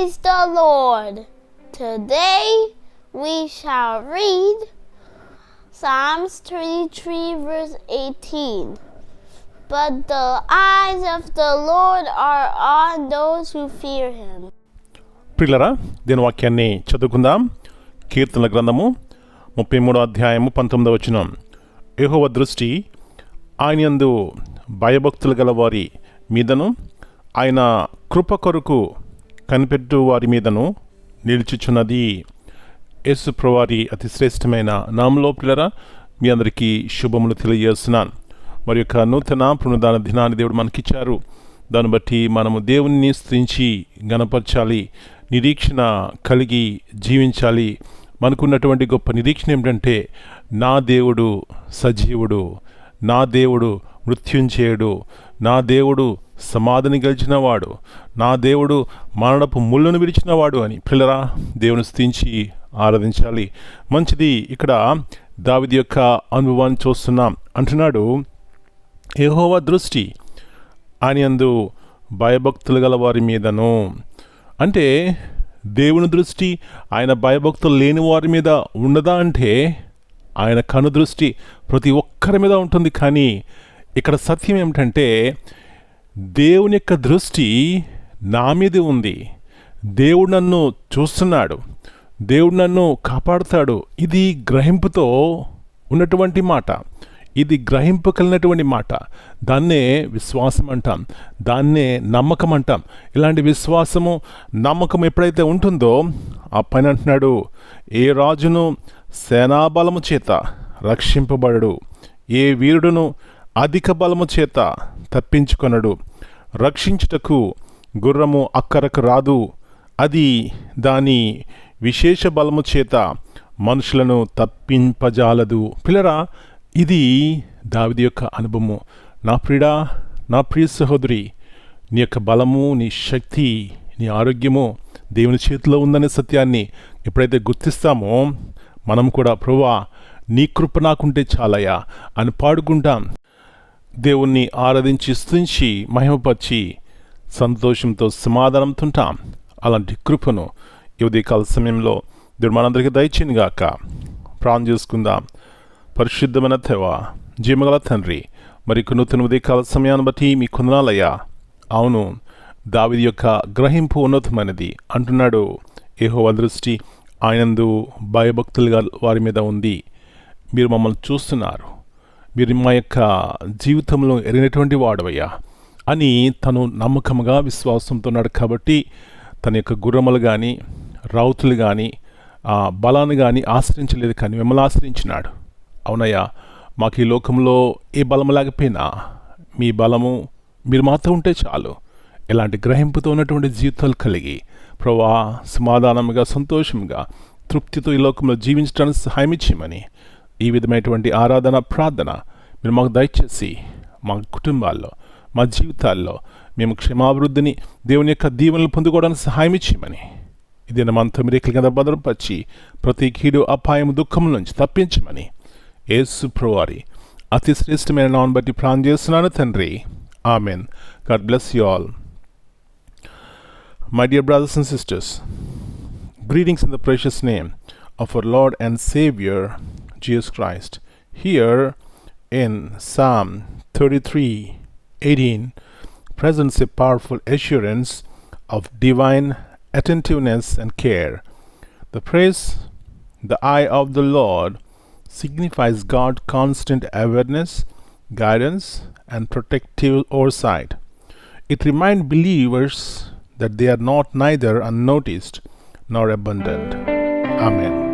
Praise the Lord. Today we shall read Psalms 23, verse 18. But the eyes of the Lord are on those who fear him. ప్రిల్లరా దీని వాక్యాన్ని చదువుకుందాం కీర్తన గ్రంథము ముప్పై మూడో అధ్యాయము పంతొమ్మిదో వచ్చిన యహోవ దృష్టి ఆయన భయభక్తులు గల వారి మీదను ఆయన కృప కొరకు కనిపెట్టు వారి మీదను నిలిచిచున్నది యేసు ప్రవారి అతి శ్రేష్టమైన నామలో పిల్లరా మీ అందరికీ శుభములు తెలియజేస్తున్నాను. మరి యొక్క నూతన పునరుదాన దినాన్ని దేవుడు మనకిచ్చారు. దాన్ని బట్టి మనము దేవుణ్ణి స్థించి గణపరచాలి నిరీక్షణ కలిగి జీవించాలి. మనకున్నటువంటి గొప్ప నిరీక్షణ ఏమిటంటే నా దేవుడు సజీవుడు నా దేవుడు మృత్యుంచేయుడు నా దేవుడు సమాధిని గెలిచినవాడు నా దేవుడు మరణపు ముళ్ళను విరిచినవాడు అని. పిల్లరా దేవుని స్థించి ఆరాధించాలి. మంచిది ఇక్కడ దావిది యొక్క అనుభవాన్ని చూస్తున్నాం. అంటున్నాడు యెహోవా దృష్టి అని అందు భయభక్తులు గల వారి మీదను. అంటే దేవుని దృష్టి ఆయన భయభక్తులు లేని వారి మీద ఉండదా అంటే ఆయన కను దృష్టి ప్రతి ఒక్కరి మీద ఉంటుంది. కానీ ఇక్కడ సత్యం ఏమిటంటే దేవుని యొక్క దృష్టి నా మీద ఉంది. దేవుడు నన్ను చూస్తున్నాడు. దేవుడు నన్ను కాపాడుతాడు. ఇది గ్రహింపుతో ఉన్నటువంటి మాట. ఇది గ్రహింపు కలిగినటువంటి మాట. దాన్నే విశ్వాసం అంటాం. దాన్నే నమ్మకం అంటాం. ఇలాంటి విశ్వాసము నమ్మకం ఎప్పుడైతే ఉంటుందో ఆ పైన అంటున్నాడు ఏ రాజును సేనాబలము చేత రక్షింపబడడు. ఏ వీరుడును అధిక బలము చేత తప్పించుకొనడు. రక్షించుటకు గుర్రము అక్కరకు రాదు. అది దాని విశేష బలము చేత మనుషులను తప్పింపజాలదు. పిల్లరా ఇది దావిది యొక్క అనుభవము. నా ప్రిడా నా ప్రియ సహోదరి నీ యొక్క బలము నీ శక్తి నీ ఆరోగ్యము దేవుని చేతిలో ఉందనే సత్యాన్ని ఎప్పుడైతే గుర్తిస్తామో మనం కూడా ప్రభువా నీ కృప నాకుంటే చాలయ్యా అని పాడుకుంటాం. దేవుణ్ణి ఆరాధించి స్థుంచి మహిమపరిచి సంతోషంతో సమాధానంతో ఉంటాం అలాంటి కృపను ఈ ఉదయకాల సమయంలో దేవుడు మనందరికీ దయచేయను గాక. ప్రాణం చేసుకుందాం. పరిశుద్ధమైన తెవ జీమగల తండ్రి మరి నూతన ఉదయకాల సమయాన్ని బట్టి మీ కొందనాలయ్యా. అవును దావిది యొక్క గ్రహింపు ఉన్నతమైనది అంటున్నాడు. ఏహో దృష్టి ఆయనందు భయభక్తులుగా వారి మీద ఉంది. మీరు మమ్మల్ని చూస్తున్నారు. మీరు మా యొక్క జీవితంలో ఎరిగినటువంటి వాడవయ్యా అని తను నమ్మకంగా విశ్వాసంతో ఉన్నాడు కాబట్టి తన యొక్క గుర్రములు కానీ రౌతులు కానీ ఆ బలాన్ని కానీ ఆశ్రయించలేదు కానీ మిమ్మల్ని ఆశ్రయించినాడు. అవునయ్యా మాకు ఈ లోకంలో ఏ బలం లేకపోయినా మీ బలము మీరు మాతో ఉంటే చాలు. ఇలాంటి గ్రహింపుతో ఉన్నటువంటి జీవితాలు కలిగి ప్రభా సమాధానంగా సంతోషంగా తృప్తితో ఈ లోకంలో జీవించడానికి సహాయం ఇచ్చేయమని ఈ విధమైనటువంటి ఆరాధన ప్రార్థన మీరు మాకు దయచేసి మా కుటుంబాల్లో మా జీవితాల్లో మేము క్షమాభివృద్ధిని దేవుని యొక్క దీవెనలు పొందుకోవడానికి సహాయం ఇచ్చేయమని. ఇది మనతో మీరు కింద భద్రపరిచి ప్రతి కీడు అపాయం దుఃఖం నుంచి తప్పించమని. యేసు ప్రవారి అతి శ్రేష్టమైన నాన్ బట్టి ప్రాణం చేస్తున్నాను తండ్రి. Amen. God bless you all. My dear brothers and sisters greetings in the precious name of our Lord and saviour Jesus Christ. Here in Psalm 33 18 presents a powerful assurance of divine attentiveness and care. The praise, the eye of the Lord, signifies God's constant awareness, guidance, and protective oversight. It reminds believers that they are not neither unnoticed nor abandoned. Amen.